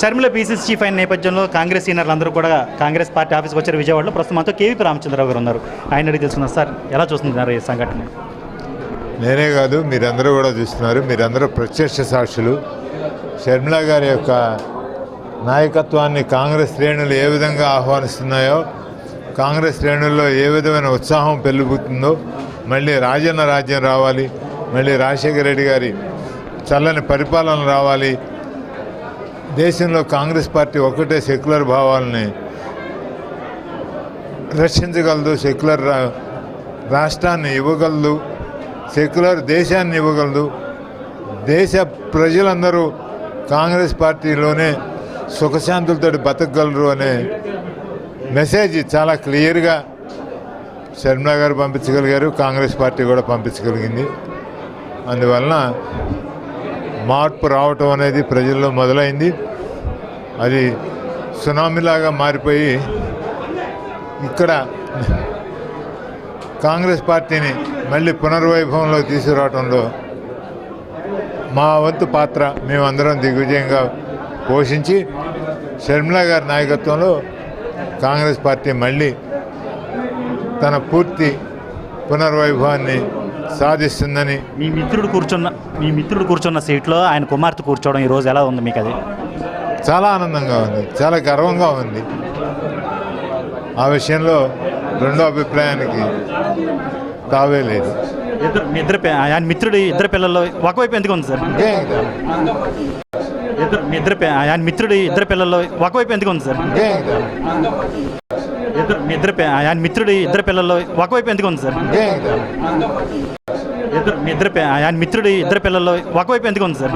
Sharmila PCC chief అయిన నేపథ్యంలో కాంగ్రెస్ సీనియర్లు అందరూ కూడా కాంగ్రెస్ పార్టీ ఆఫీస్కి వచ్చారు విజయవాడలో. ప్రస్తుతం మనతో కేవీపీ రామచంద్రరావు గారు ఉన్నారు. ఆయన అడిగి తెలుసుకున్నారు సార్ ఎలా చూస్తున్నారు ఈ సంఘటన? నేనే కాదు మీరందరూ కూడా చూస్తున్నారు. మీరందరూ ప్రత్యక్ష సాక్షులు. షర్మిల గారి యొక్క నాయకత్వాన్ని కాంగ్రెస్ శ్రేణులు ఏ విధంగా ఆహ్వానిస్తున్నాయో కాంగ్రెస్ శ్రేణుల్లో ఏ విధమైన ఉత్సాహం పెళ్ళిపుతుందో మళ్ళీ రాజన్న రాజ్యం రావాలి మళ్ళీ రాజశేఖర రెడ్డి గారి చల్లని పరిపాలన రావాలి దేశంలో కాంగ్రెస్ పార్టీ ఒక్కటే సెక్యులర్ భావాలని రక్షించగలదు సెక్యులర్ రాష్ట్రాన్ని ఇవ్వగలదు సెక్యులర్ దేశాన్ని ఇవ్వగలదు. దేశ ప్రజలందరూ కాంగ్రెస్ పార్టీలోనే సుఖశాంతులతో బతకగలరు అనే మెసేజ్ చాలా క్లియర్గా శర్మిల గారు పంపించగలిగారు కాంగ్రెస్ పార్టీ కూడా పంపించగలిగింది. అందువలన మార్పు రావటం అనేది ప్రజల్లో మొదలైంది. అది సునామీలాగా మారిపోయి ఇక్కడ కాంగ్రెస్ పార్టీని మళ్ళీ పునర్వైభవంలో తీసుకురావడంలో మా వంతు పాత్ర మేమందరం దిగ్విజయంగా పోషించి షర్మిల గారి నాయకత్వంలో కాంగ్రెస్ పార్టీ మళ్ళీ తన పూర్తి పునర్వైభవాన్ని సాధిస్తుందని మీ మిత్రుడు కూర్చున్న మీ మిత్రుడు కూర్చున్న సీట్లో ఆయన కుమార్తె కూర్చోవడం ఈరోజు ఎలా ఉంది మీకు అది చాలా ఆనందంగా ఉంది. చాలా గర్వంగా ఉంది. ఆ విషయంలో రెండో అభిప్రాయానికి తావే లేదు. ఇద్దరు ఆయన మిత్రుడు ఇద్దరు పిల్లల్లో ఒకవైపు ఎందుకు ఉంది సార్? ఇద్దరు ఆయన మిత్రుడు ఇద్దరు పిల్లల్లో ఒకవైపు ఎందుకు ఉంది సార్? ఇద్దరు ఆయన మిత్రుడు ఇద్దరు పిల్లల్లో ఒకవైపు ఎందుకు ఉంది సార్? ఇద్దరు ఆయన మిత్రుడు ఇద్దరు పిల్లల్లో ఒకవైపు ఎందుకు ఉంది సార్?